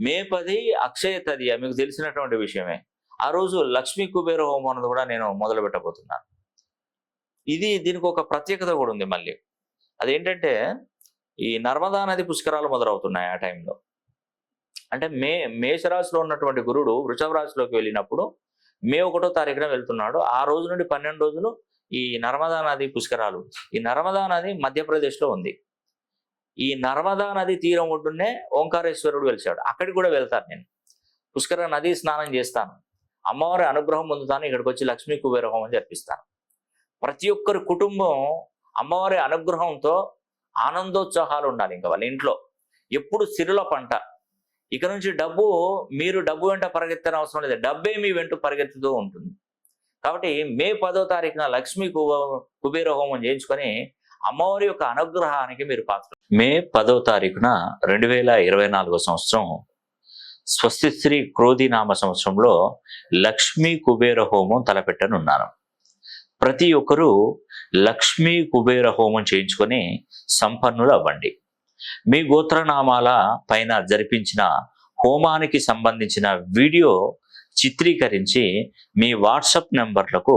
మే పది అక్షయ తదియ మీకు తెలిసినటువంటి విషయమే. ఆ రోజు లక్ష్మీ కుబేర హోమం అన్నది కూడా నేను మొదలు పెట్టబోతున్నాను. ఇది దీనికి ఒక ప్రత్యేకత కూడా ఉంది మళ్ళీ. అదేంటంటే ఈ నర్మదా నది పుష్కరాలు మొదలవుతున్నాయి ఆ టైంలో. అంటే మే మేషరాశిలో ఉన్నటువంటి గురుడు వృషభ రాశిలోకి వెళ్ళినప్పుడు మే ఒకటో తారీఖున వెళ్తున్నాడు. ఆ రోజు నుండి పన్నెండు రోజులు ఈ నర్మదా నది పుష్కరాలు. ఈ నర్మదా నది మధ్యప్రదేశ్లో ఉంది. ఈ నర్మదా నది తీరం ఒడ్డునే ఓంకారేశ్వరుడు వెలిచాడు అక్కడికి కూడా వెళ్తాను నేను. పుష్కర నది స్నానం చేస్తాను. అమ్మవారి అనుగ్రహం పొందుతాను. ఇక్కడికి వచ్చి లక్ష్మీ కుబేర హోమం జరిపిస్తాను. ప్రతి ఒక్కరి కుటుంబం అమ్మవారి అనుగ్రహంతో ఆనందోత్సాహాలు ఉండాలి ఇంకా వాళ్ళ ఇంట్లో. ఎప్పుడు సిరుల పంట. ఇక నుంచి డబ్బు మీరు డబ్బు వెంట పరిగెత్తని అవసరం లేదు. డబ్బే మీ వెంట పరిగెత్తుతూ ఉంటుంది. కాబట్టి మే పదో తారీఖున లక్ష్మీ కుబేర హోమం చేయించుకొని అమ్మవారి యొక్క అనుగ్రహానికి మీరు పాత్ర మే పదో తారీఖున రెండు వేల ఇరవై నాలుగో సంవత్సరం స్వస్తిశ్రీ క్రోధి నామ సంవత్సరంలో లక్ష్మీ కుబేర హోమం తలపెట్టనున్నాను. ప్రతి ఒక్కరూ లక్ష్మీ కుబేర హోమం చేయించుకొని సంపన్నులు అవ్వండి. మీ గోత్రనామాల పైన జరిపించిన హోమానికి సంబంధించిన వీడియో చిత్రీకరించి మీ వాట్సాప్ నెంబర్లకు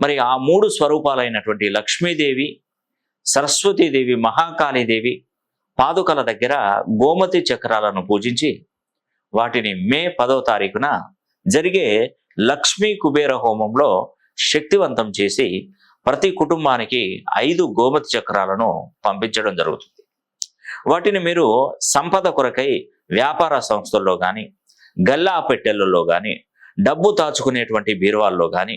మరి ఆ మూడు స్వరూపాలైనటువంటి లక్ష్మీదేవి సరస్వతీదేవి మహాకాళీదేవి పాదుకల దగ్గర గోమతి చక్రాలను పూజించి వాటిని మే పదో తారీఖున జరిగే లక్ష్మీ కుబేర హోమంలో శక్తివంతం చేసి ప్రతి కుటుంబానికి ఐదు గోమతి చక్రాలను పంపించడం జరుగుతుంది. వాటిని మీరు సంపద కొరకై వ్యాపార సంస్థల్లో కానీ గల్లా పెట్టెలలో కానీ డబ్బు దాచుకునేటువంటి బీరువాల్లో కానీ